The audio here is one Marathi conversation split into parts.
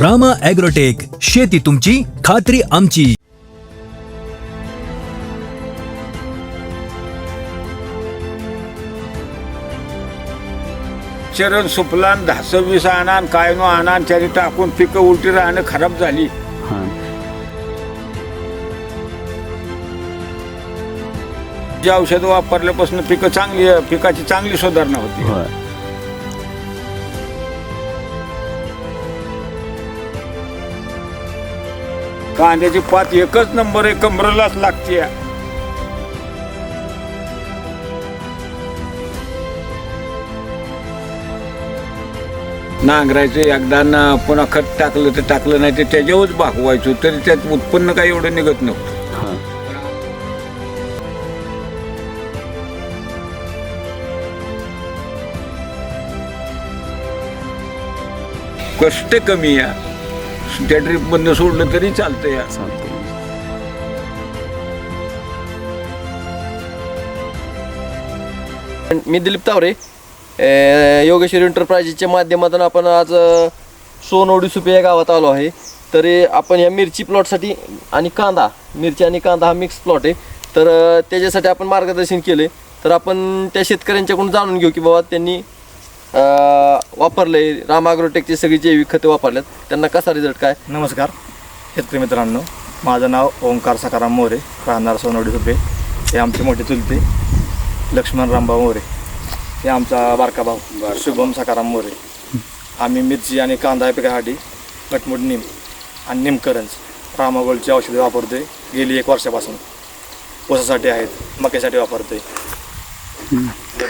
रामा ॲग्रोटेक शेती तुमची खात्री आमची. चरण सुपलान दहास वीस आणान काय नो आणान त्याने टाकून पिकं उलटी राहणं खराब झाली. हां. जे औषध वापरल्यापासून पिकं चांगली पिकाची चांगली सुधारणा होती. कांद्याची पात एकच नंबर आहे कमरलाच लागते. नांगरायचं एकदा ना पुन्हा खत टाकलं तर टाकलं नाही तर त्याच्यावरच भागवायचो तरी त्यात उत्पन्न काही एवढं निघत नव्हतं. कष्ट कमी आहे. त्या ट्रिप सोडलं तरी चालतं या चालतंय. मी दिलीप तावरे. अ, योगेश्वर एंटरप्राइजेसच्या माध्यमातून आपण आज अ, सोनवडी सुपे या गावात आलो आहे. तरी आपण या मिरची प्लॉटसाठी आणि कांदा मिरची आणि कांदा हा मिक्स प्लॉट आहे. तर अ, त्याच्यासाठी आपण मार्गदर्शन केले तर आपण त्या शेतकऱ्यांच्याकडून जाणून घेऊ की बाबा त्यांनी वापरले. राम ॲग्रोटेकची सगळी जैविक खते वापरल्यात. त्यांना कसा रिझल्ट काय? नमस्कार. शेतकरी मित्रांनो माझं नाव ओंकार सकाराम मोरे राहणार सोनवडी सुपे हे आमचे मोठे चुलते लक्ष्मण रामभाऊ मोरे. हे आमचा बारका भाऊ शुभम सकाराम मोरे. आम्ही मिरची आणि कांदा या पिकासाठी कटमुट निम आणि निमकरंज रामागोलची औषधे वापरतोय. गेली एक वर्षापासून. ऊसासाठी आहेत मक्यासाठी वापरतोय.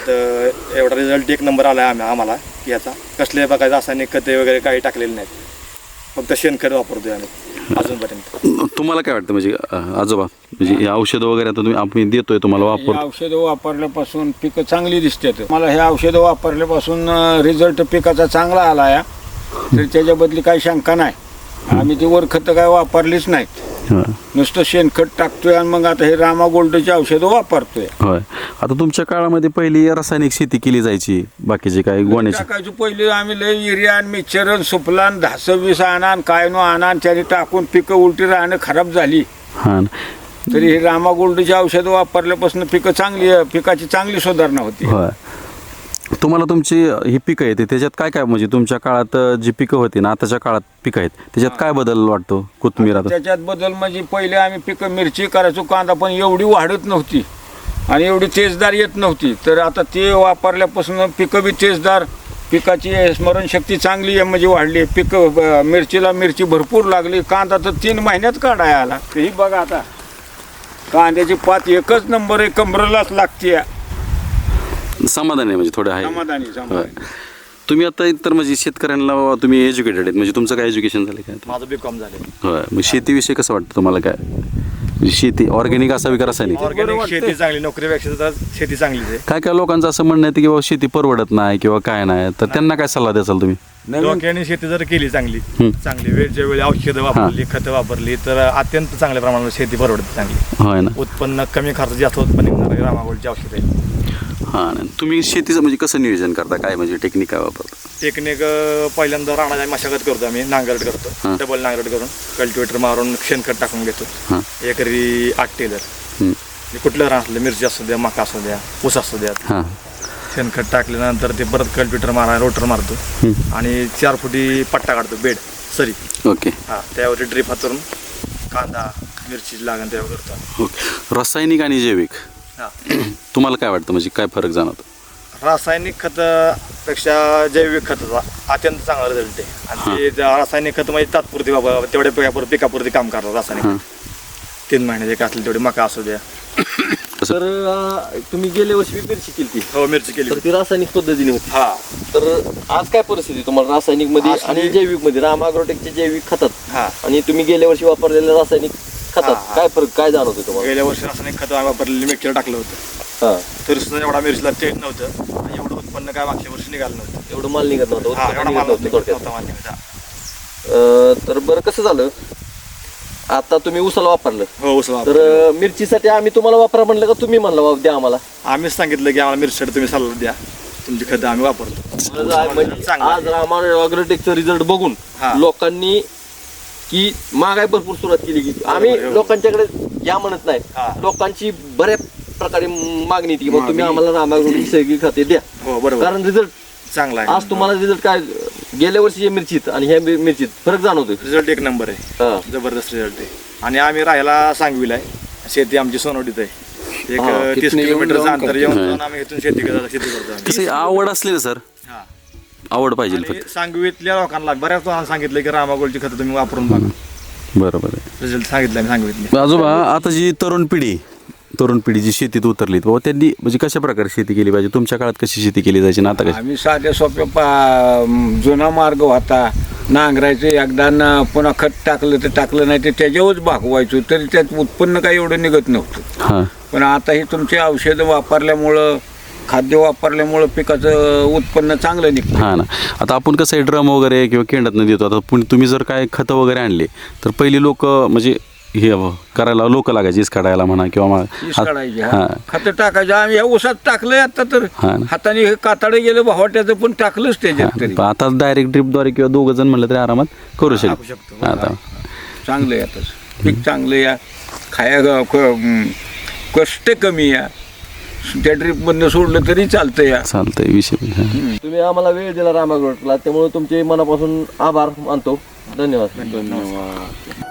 तर एवढा रिझल्ट एक नंबर आला आहे आम्ही आम्हाला की याचा. कसले बघा रासायनिक खते वगैरे काही टाकलेले नाहीत. फक्त शेणखत वापरतोय आम्ही अजूनपर्यंत. तुम्हाला काय वाटतं म्हणजे अं, आजोबा? म्हणजे हे औषधं वगैरे आता तुम्ही आम्ही देतोय तुम्हाला हे वापर औषधं वापरल्यापासून पिकं चांगली दिसतात. मला हे औषधं वापरल्यापासून रिझल्ट पिकाचा चांगला आला या तर त्याच्याबद्दली काही शंका नाही. आम्ही ती वर खतं काय वापरलीच नाहीत. नुसतं शेणखत टाकतोय आणि मग आता हे रामा गोल्डची औषधं वापरतोय. होय. आता तुमच्या काळामध्ये पहिली रासायनिक शेती केली जायची बाकीचे काही गोण्याची. टाकायचं पहिले आम्ही लय युरिया आणि मिक्सरन सुपलान दहास वीस आणान काय नो आणान त्याने टाकून पिकं उलटी राहणं खराब झाली. हां. तरी हे रामा गोल्डची औषधं वापरल्यापासून पिकं चांगली पिकाची चांगली सुधारणा होती. होय. तुम्हाला तुमची ही पिकं येते त्याच्यात काय काय म्हणजे तुमच्या काळात जी पिकं होती ना आताच्या काळात पिकं आहेत त्याच्यात काय बदल वाटतो कोथमीर आता? त्याच्यात बदल म्हणजे पहिले आम्ही पिकं मिरची करायचो कांदा पण एवढी वाढत नव्हती आणि एवढी तेजदार येत नव्हती. तर आता ते वापरल्यापासून पिकं बी तेजदार पिकाची स्मरणशक्ती चांगली आहे म्हणजे वाढली. पिकं ब- मिरचीला मिरची भरपूर लागली कांदा तर तीन महिन्यात काढाय आला. तेही ही बघा आता कांद्याची पात एकच नंबर आहे कमरलाच लागते समाधान आहे म्हणजे थोडं आहे. समाधानी होय. समाधानी. तुम्ही आता तर म्हणजे शेतकऱ्यांना तुम्ही एज्युकेटेड आहेत म्हणजे तुमचं काय एज्युकेशन झालं काय माझं बी कॉम झाले होय. मग शेतीविषयी कसं वाटतं तुम्हाला काय? म्हणजे शेती ऑर्गॅनिक असावी का रासायनिक? ऑर्गॅनिक शेती चांगली नोकरीपेक्षा तर शेती चांगलीच आहे. काय काय लोकांचं असं म्हणणं आहे की बाबा शेती परवडत नाही किंवा काय नाही तर त्यांना काय सल्ला द्याल तुम्ही? डोक्याने शेती जर केली चांगली. चांगली वेळच्या वेळी औषधं वापरली खतं वापरली तर अत्यंत चांगल्या प्रमाणात शेती परवडते चांगली. होय ना. उत्पन्न कमी खर्च जास्त उत्पन्न निघणार रामागोलची औषध आहे हां ना तुम्ही शेतीचं म्हणजे कसं नियोजन करता? काय म्हणजे टेक्निक काय वापरता? टेक्निक अं, पहिल्यांदा राणाची मशागत करतो आम्ही नांगरट. करतो. डबल नांगरट करून कल्टिवेटर मारून शेणखत टाकून घेतो. हां. एकरी आठ टेलर. हं. म्हणजे कुठलं रान असलं मिरची असू द्या मका असू द्या ऊस असू द्या. हां. शेणखत टाकल्यानंतर ते परत कल्टिवेटर मारा रोटर मारतो. आणि चार फुटी पट्टा काढतो बेड सरी. ओके. हा त्यावरती ड्रीप हातरून कांदा मिरची लागण त्यावर करतो. ओके. रासायनिक आणि जैविक? हा. तुम्हाला काय वाटतं? म्हणजे काय फरक जाणवतो? रासायनिक खतापेक्षा जैविक खताचा अत्यंत चांगला रिझल्ट आहे. आणि ते जे रासायनिक खत म्हणजे तात्पुरती बाबा तेवढ्या पिकापुरती पिकापुरती काम करतात रासायनिक तीन महिन्याचे का असले तेवढी मका असू द्या. तर अ, तुम्ही गेल्या वर्षी बी मिरची केली हो मिरची केली तर होती. ती रासायनिक पद्धतीने होती. हा. तर आज काय परिस्थिती तुम्हाला? रासायनिकमध्ये आज आणि मी- जैविकमध्ये राम ॲग्रोटेकचे जैविक खतात. हा. आणि तुम्ही गेल्या वर्षी वापरलेल्या रासायनिक खतात. काय फरक काय जाणवते तुम्हाला? गेल्या वर्षी रासायनिक खत आम्ही वापरलेली मिक्सर टाकलं होतं. हा. तरी सुद्धा एवढा मिरचीला तेज नव्हतं आणि एवढं उत्पन्न काय मागच्या वर्षी निघालं नव्हतं. एवढं माल निघत नव्हतं हा उत्पन्न निघत माल नव्हतं निघत थोडक्यात. नव्हता माल निघत. हा. अं, तर बरं कसं झालं? आता तुम्ही उसाला वापरलं. हो उसला तर अं, मिरचीसाठी आम्ही तुम्हाला वापरा म्हणलं का? तुम्ही म्हणलं बाबा द्या आम्हाला. आम्हीच सांगितलं की आम्हाला मिरचीसाठी तुम्ही सल्ला द्या. तुमची खतं आम्ही वापरतो. आज म्हणजे रामायण रिझल्ट बघून हा. लोकांनी की मागाय भरपूर सुरुवात केली की. आम्ही. लोकांच्याकडे या म्हणत नाही. हा. लोकांची बऱ्या प्रकारे मागणी ती. मग तुम्ही आम्हाला रामायण सगळी खाते द्या. हो बरोबर. कारण रिझल्ट चांगला आहे. आज तुम्हाला रिझल्ट काय? गेल्या वर्षी मिरचीत आणि ह्या मिरचीत फरक जाणवतोय. रिझल्ट एक नंबर आहे. हा. जबरदस्त रिझल्ट आहे. आणि आम्ही राहायला सांगवीला आहे. शेती आमची सोनवडीत आहे. एक तीस किलोमीटरचं जाऊन अंतर येऊन आम्ही इथून शेती करतो शेती करतो आवड असली ना सर. हा. आवड पाहिजे आणि फक्त. सांगवीतल्या लोकांना बऱ्याच लोकांना सांगितलं की रामागोलची खतं तुम्ही वापरून बघा. बरोबर आहे. रिझल्ट सांगितलं सांगवीतले. आजोबा आता जी तरुण पिढी तरुण पिढी जी शेतीत उतरली बाबा त्यांनी म्हणजे कशा प्रकारे शेती केली पाहिजे? तुमच्या काळात कशी शेती केली जायची? ना आता कशी? आम्ही साध्या सोप्या पा जुना मार्ग होता. नांगरायचं एकदा ना पुन्हा खत टाकलं तर टाकलं नाही तर त्याच्यावरच भागवायचो तरी त्यात उत्पन्न काही एवढं निघत नव्हतं. हां. पण आता ही तुमची औषधं वापरल्यामुळं खाद्य वापरल्यामुळं पिकाचं उत्पन्न चांगलं निघतं. हां ना. आता आपण कसं आहे ड्रम वगैरे किंवा केंडातनं देतो. आता पुण तुम्ही जर काय खतं वगैरे आणले तर पहिली लोक म्हणजे हे करायला लोक लागायची काढायला म्हणा किंवा मग वीस काढायची हां. खत टाकायचं. आम्ही ह्या ऊसात टाकलंय आता तर. हा ना. हाताने हे कातडे गेलं भावाट्याचं पण टाकलंच त्याच्यात तरी हां. आता डायरेक्ट ड्रिपद्वारे किंवा दोघं जण म्हणलं तरी आरामात करू शकतो शकतो. आता. चांगलं आहे आता. पीक चांगलं या. खाया ग- क- कष्ट कमी या. त्या ड्रीपमधनं सोडलं तरी चालतं या चालतंय विषय हां. तुम्ही आम्हाला वेळ दिला रामागडला त्यामुळे तुमचे मनापासून आभार मानतो. धन्यवाद. धन्यवाद.